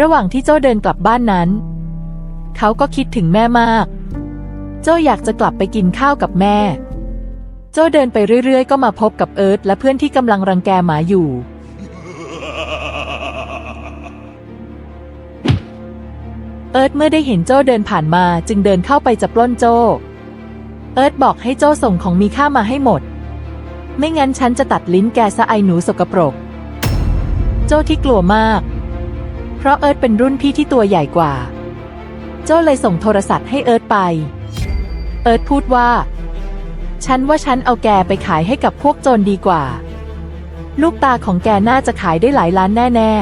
ระหว่างที่โจ้เดินกลับบ้านนั้น เขาก็คิดถึงแม่มาก โจ้อยากจะกลับไปกินข้าวกับแม่ โจ้เดินไปเรื่อยๆ ก็มาพบกับเอิร์ธและเพื่อนที่กำลังรังแกหมาอยู่ เอิร์ธเมื่อได้เห็นโจ้เดินผ่านมาจึงเดินเข้าไปจะปล้นโจ้ เอิร์ธบอกให้โจ้ส่งของมีค่ามาให้หมด ไม่งั้นฉันจะตัดลิ้นแกซะไอหนูสกปรก โจ้ที่กลัวมาก เพราะเอิร์ธเป็นรุ่นพี่ที่ตัวใหญ่กว่า โจ้เลยส่งโทรศัพท์ให้เอิร์ธไป เอิร์ธพูดว่า ฉันว่าฉันเอาแกไปขายให้กับพวกโจรดีกว่า ลูกตาของแกน่าจะขายได้หลายล้านแน่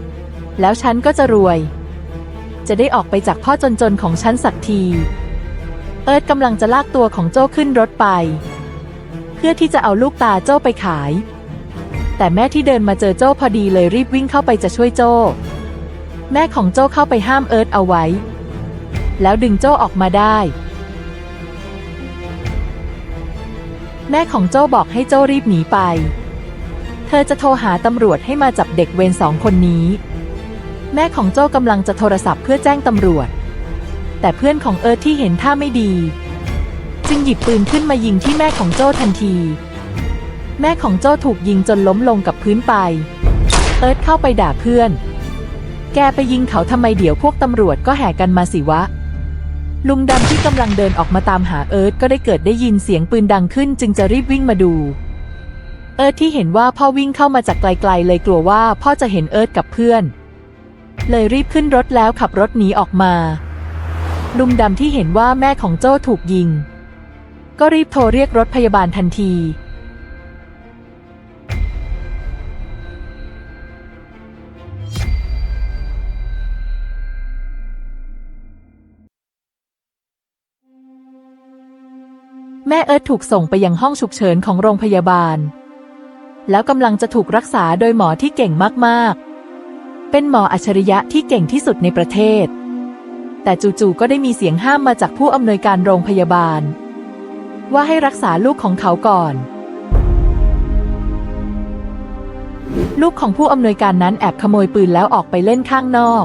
ๆ แล้วฉันก็จะรวย จะได้ออกไปจากพ่อจนๆของฉันสักที เอิร์ธกำลังจะลากตัวของโจ้ขึ้นรถไป เพื่อที่จะเอาลูกตาโจ้ไปขาย แต่แม่ที่เดินมาเจอโจ้พอดีเลยรีบวิ่งเข้าไปจะช่วยโจ้ แม่ของโจ้เข้าไปห้ามเอิร์ธเอาไว้ แล้วดึงโจ้ออกมาได้ แม่ของโจ้บอกให้โจ้รีบหนีไป เธอจะโทรหาตำรวจให้มาจับเด็กเวรสองคนนี้ แม่ของโจ้กำลังจะโทรศัพท์เพื่อแจ้งตำรวจ แต่เพื่อนของเอิร์ธที่เห็นท่าไม่ดี จึงหยิบปืนขึ้นมายิงที่แม่ของโจ้ทันที แม่ของโจ้ถูกยิงจนล้มลงกับพื้นไป เอิร์ธเข้าไปด่าเพื่อน แกไปยิงเขาทำไมเดี๋ยวพวกตำรวจก็แห่กันมาสิวะ ลุงดำที่กำลังเดินออกมาตามหาเอิร์ธก็ได้เกิดได้ยินเสียงปืนดังขึ้นจึงจะรีบวิ่งมาดู เอิร์ธที่เห็นว่าพ่อวิ่งเข้ามาจากไกลๆ เลยกลัวว่าพ่อจะเห็นเอิร์ธกับเพื่อน เลยรีบขึ้นรถแล้วขับรถหนีออกมา ลุงดำที่เห็นว่าแม่ของโจ้ถูกยิง ก็รีบโทรเรียกรถพยาบาลทันที แม่เอิร์ธถูกส่งไปยังห้องฉุกเฉินของโรงพยาบาล แล้วกำลังจะถูกรักษาโดยหมอที่เก่งมากๆ เป็นหมออัจฉริยะที่เก่งที่สุดในประเทศ แต่จู่ๆก็ได้มีเสียงห้ามมาจากผู้อำนวยการโรงพยาบาล ว่าให้รักษาลูกของเขาก่อน ลูกของผู้อำนวยการนั้นแอบขโมยปืนแล้วออกไปเล่นข้างนอก